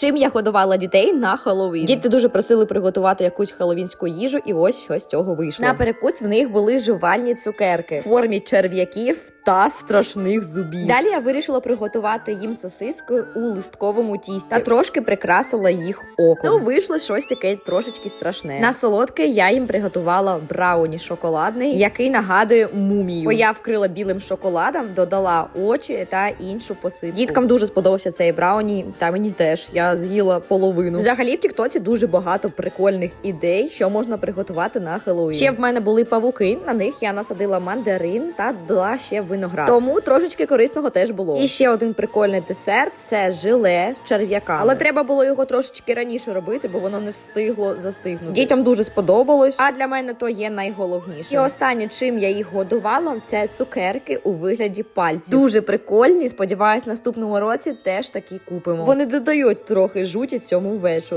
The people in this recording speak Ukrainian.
Чим я годувала дітей на Хеллоуін? Діти дуже просили приготувати якусь хеллоуінську їжу, і ось що з цього вийшло. На перекус в них були жувальні цукерки в формі черв'яків та страшних зубів. Далі я вирішила приготувати їм сосискою у листковому тісті та трошки прикрасила їх оком. Ну, вийшло щось таке трошечки страшне. На солодке я їм приготувала брауні шоколадний, який нагадує мумію. Бо я вкрила білим шоколадом, додала очі та іншу посипку. Діткам дуже сподобався цей брауні, та мені теж я з'їла половину. Взагалі в Тіктоці дуже багато прикольних ідей, що можна приготувати на Хеллоуін. Ще в мене були павуки. На них я насадила мандарин та додала ще виноград. Тому трошечки корисного теж було. І ще один прикольний десерт це желе з черв'яками. Але треба було його трошечки раніше робити, бо воно не встигло застигнути. Дітям дуже сподобалось. А для мене то є найголовніше. І останнє, чим я їх годувала, це цукерки у вигляді пальців. Дуже прикольні. Сподіваюсь, наступному році теж такі купимо. Вони додають трохи жуті цьому вечору.